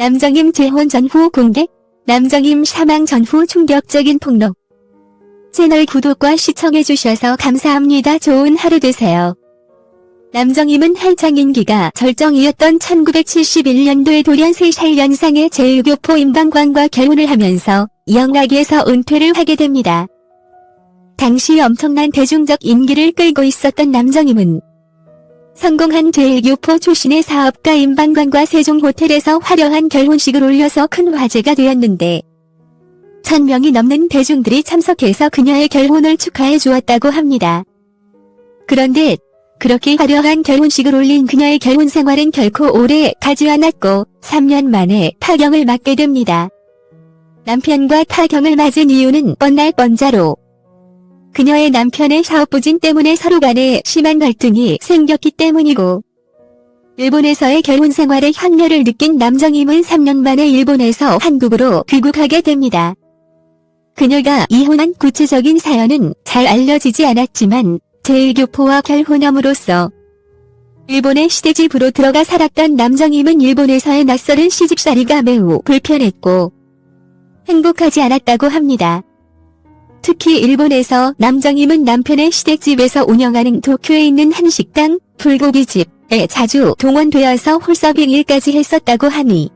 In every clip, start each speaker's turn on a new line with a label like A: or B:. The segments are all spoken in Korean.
A: 남정임 재혼 전후 공개, 남정임 사망 전후 충격적인 폭로. 채널 구독과 시청해주셔서 감사합니다. 좋은 하루 되세요. 남정임은 한창 인기가 절정이었던 1971년도에 돌연 3살 연상의 제1교포 임방광과 결혼을 하면서 영락에서 은퇴를 하게 됩니다. 당시 엄청난 대중적 인기를 끌고 있었던 남정임은 성공한 제1교포 출신의 사업가 임방광과 세종호텔에서 화려한 결혼식을 올려서 큰 화제가 되었는데 천명이 넘는 대중들이 참석해서 그녀의 결혼을 축하해 주었다고 합니다. 그런데 그렇게 화려한 결혼식을 올린 그녀의 결혼 생활은 결코 오래 가지 않았고 3년 만에 파경을 맞게 됩니다. 남편과 파경을 맞은 이유는 뻔날 뻔자로 그녀의 남편의 사업 부진 때문에 서로 간에 심한 갈등이 생겼기 때문이고 일본에서의 결혼 생활에 향려를 느낀 남정임은 3년 만에 일본에서 한국으로 귀국하게 됩니다. 그녀가 이혼한 구체적인 사연은 잘 알려지지 않았지만 제1교포와 결혼함으로써 일본의 시댁집으로 들어가 살았던 남정임은 일본에서의 낯설은 시집살이가 매우 불편했고 행복하지 않았다고 합니다. 특히 일본에서 남정임은 남편의 시댁집에서 운영하는 도쿄에 있는 한 식당, 불고기집에 자주 동원되어서 홀서빙 일까지 했었다고 하니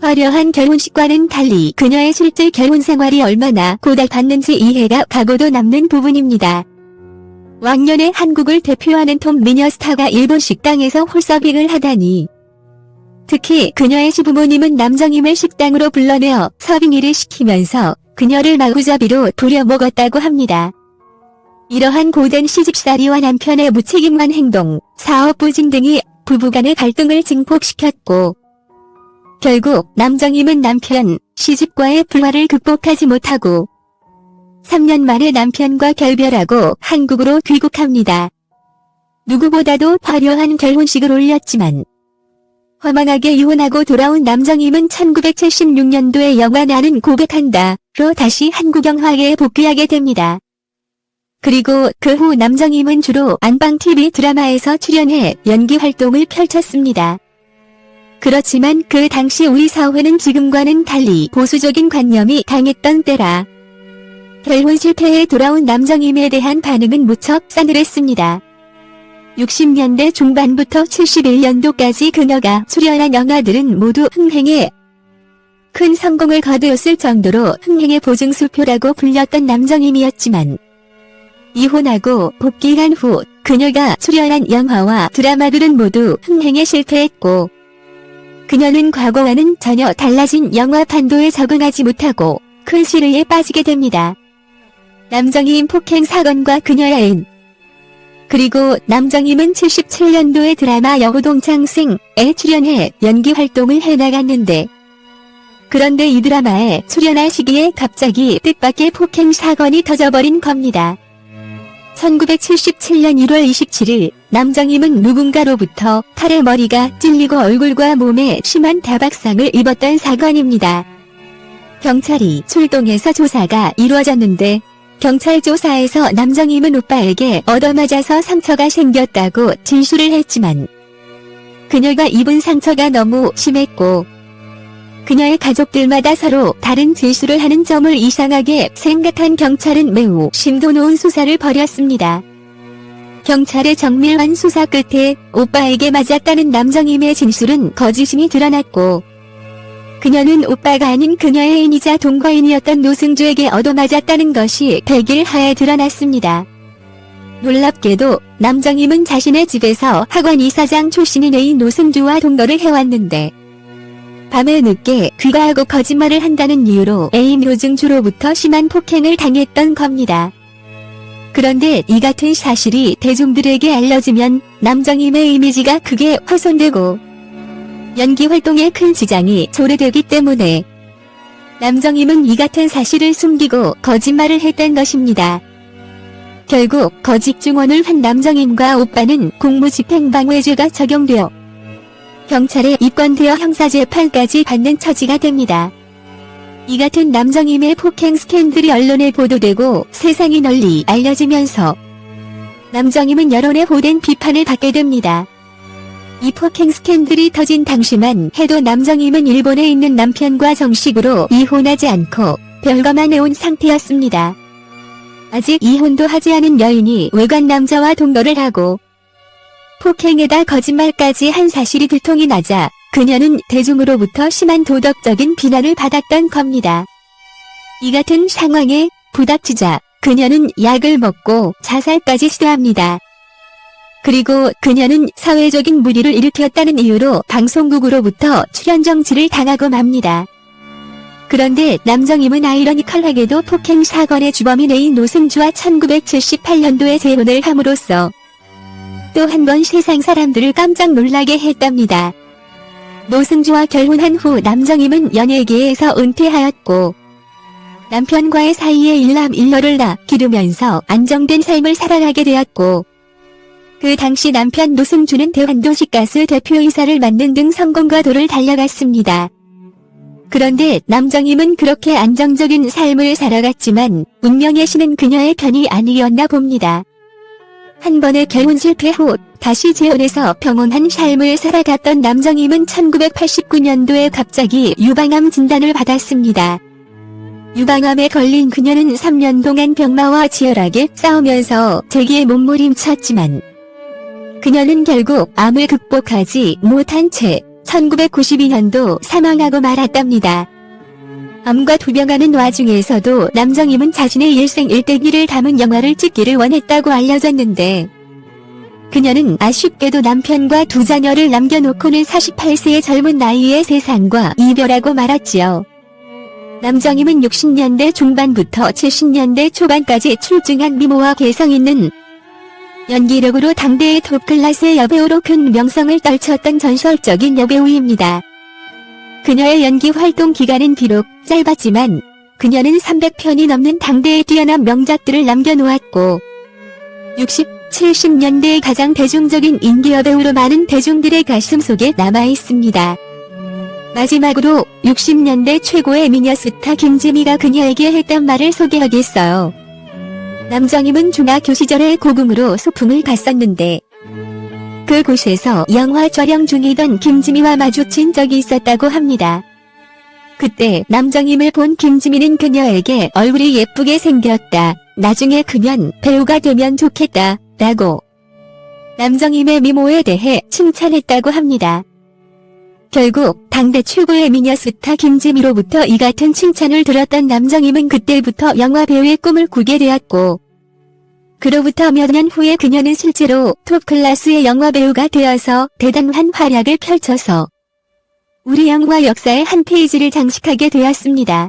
A: 화려한 결혼식과는 달리 그녀의 실제 결혼 생활이 얼마나 고달팠는지 이해가 가고도 남는 부분입니다. 왕년에 한국을 대표하는 톱 미녀 스타가 일본 식당에서 홀서빙을 하다니. 특히 그녀의 시부모님은 남정임을 식당으로 불러내어 서빙일을 시키면서 그녀를 마구잡이로 부려먹었다고 합니다. 이러한 고된 시집살이와 남편의 무책임한 행동, 사업 부진 등이 부부간의 갈등을 증폭시켰고 결국 남정임은 남편, 시집과의 불화를 극복하지 못하고 3년 만에 남편과 결별하고 한국으로 귀국합니다. 누구보다도 화려한 결혼식을 올렸지만 허망하게 이혼하고 돌아온 남정임은 1976년도에 영화 나는 고백한다 로 다시 한국 영화계에 복귀하게 됩니다. 그리고 그 후 남정임은 주로 안방TV 드라마에서 출연해 연기 활동을 펼쳤습니다. 그렇지만 그 당시 우리 사회는 지금과는 달리 보수적인 관념이 강했던 때라 결혼 실패에 돌아온 남정임에 대한 반응은 무척 싸늘했습니다. 60년대 중반부터 71년도까지 그녀가 출연한 영화들은 모두 흥행에 큰 성공을 거두었을 정도로 흥행의 보증수표라고 불렸던 남정임이었지만 이혼하고 복귀한 후 그녀가 출연한 영화와 드라마들은 모두 흥행에 실패했고 그녀는 과거와는 전혀 달라진 영화 판도에 적응하지 못하고 큰 시르에 빠지게 됩니다. 남정임 폭행 사건과 그녀의 애인 그리고 남정임은 77년도에 드라마 여우동창생에 출연해 연기 활동을 해나갔는데 그런데 이 드라마에 출연할 시기에 갑자기 뜻밖의 폭행 사건이 터져버린 겁니다. 1977년 1월 27일 남정임은 누군가로부터 칼에 머리가 찔리고 얼굴과 몸에 심한 다박상을 입었던 사건입니다. 경찰이 출동해서 조사가 이루어졌는데 경찰 조사에서 남정임은 오빠에게 얻어맞아서 상처가 생겼다고 진술을 했지만 그녀가 입은 상처가 너무 심했고 그녀의 가족들마다 서로 다른 진술을 하는 점을 이상하게 생각한 경찰은 매우 심도 놓은 수사를 벌였습니다. 경찰의 정밀한 수사 끝에 오빠에게 맞았다는 남정임의 진술은 거짓임이 드러났고 그녀는 오빠가 아닌 그녀의 애인이자 동거인이었던 노승주에게 얻어맞았다는 것이 백일하에 드러났습니다. 놀랍게도 남정임은 자신의 집에서 학원 이사장 출신인 애인 노승주와 동거를 해왔는데 밤에 늦게 귀가하고 거짓말을 한다는 이유로 애인 노승주로부터 심한 폭행을 당했던 겁니다. 그런데 이 같은 사실이 대중들에게 알려지면 남정임의 이미지가 크게 훼손되고 연기 활동에 큰 지장이 초래되기 때문에 남정임은 이 같은 사실을 숨기고 거짓말을 했던 것입니다. 결국 거짓 증언을 한 남정임과 오빠는 공무집행방해죄가 적용되어 경찰에 입건되어 형사재판까지 받는 처지가 됩니다. 이 같은 남정임의 폭행 스캔들이 언론에 보도되고 세상이 널리 알려지면서 남정임은 여론의 호된 비판을 받게 됩니다. 이 폭행 스캔들이 터진 당시만 해도 남정임은 일본에 있는 남편과 정식으로 이혼하지 않고 별거만 해온 상태였습니다. 아직 이혼도 하지 않은 여인이 외간 남자와 동거를 하고 폭행에다 거짓말까지 한 사실이 들통이 나자 그녀는 대중으로부터 심한 도덕적인 비난을 받았던 겁니다. 이 같은 상황에 부닥치자 그녀는 약을 먹고 자살까지 시도합니다. 그리고 그녀는 사회적인 무리를 일으켰다는 이유로 방송국으로부터 출연 정지를 당하고 맙니다. 그런데 남정임은 아이러니컬하게도 폭행 사건의 주범인 애인 노승주와 1978년도에 재혼을 함으로써 또 한 번 세상 사람들을 깜짝 놀라게 했답니다. 노승주와 결혼한 후 남정임은 연예계에서 은퇴하였고 남편과의 사이에 일남일녀를 낳아 기르면서 안정된 삶을 살아가게 되었고 그 당시 남편 노승주는 대환도시가스 대표이사를 맡는 등 성공과 도를 달려갔습니다. 그런데 남정임은 그렇게 안정적인 삶을 살아갔지만 운명의 신은 그녀의 편이 아니었나 봅니다. 한 번의 결혼 실패 후 다시 재혼해서 평온한 삶을 살아갔던 남정임은 1989년도에 갑자기 유방암 진단을 받았습니다. 유방암에 걸린 그녀는 3년 동안 병마와 치열하게 싸우면서 재기에 몸부림쳤지만 그녀는 결국 암을 극복하지 못한 채 1992년도 사망하고 말았답니다. 암과 투병하는 와중에서도 남정임은 자신의 일생 일대기를 담은 영화를 찍기를 원했다고 알려졌는데 그녀는 아쉽게도 남편과 두 자녀를 남겨놓고는 48세의 젊은 나이에 세상과 이별하고 말았지요. 남정임은 60년대 중반부터 70년대 초반까지 출중한 미모와 개성 있는 연기력으로 당대의 톱클래스의 여배우로 큰 명성을 떨쳤던 전설적인 여배우입니다. 그녀의 연기 활동 기간은 비록 짧았지만 그녀는 300편이 넘는 당대의 뛰어난 명작들을 남겨놓았고 60, 70년대의 가장 대중적인 인기 여배우로 많은 대중들의 가슴 속에 남아있습니다. 마지막으로 60년대 최고의 미녀 스타 김지미가 그녀에게 했던 말을 소개하겠어요. 남정임은 중학교 시절에 고궁으로 소풍을 갔었는데 그곳에서 영화 촬영 중이던 김지미와 마주친 적이 있었다고 합니다. 그때 남정임을 본 김지미는 그녀에게 얼굴이 예쁘게 생겼다. 나중에 크면 배우가 되면 좋겠다. 라고 남정임의 미모에 대해 칭찬했다고 합니다. 결국 당대 최고의 미녀 스타 김지미로부터 이 같은 칭찬을 들었던 남정임은 그때부터 영화 배우의 꿈을 꾸게 되었고 그로부터 몇 년 후에 그녀는 실제로 톱클래스의 영화 배우가 되어서 대단한 활약을 펼쳐서 우리 영화 역사의 한 페이지를 장식하게 되었습니다.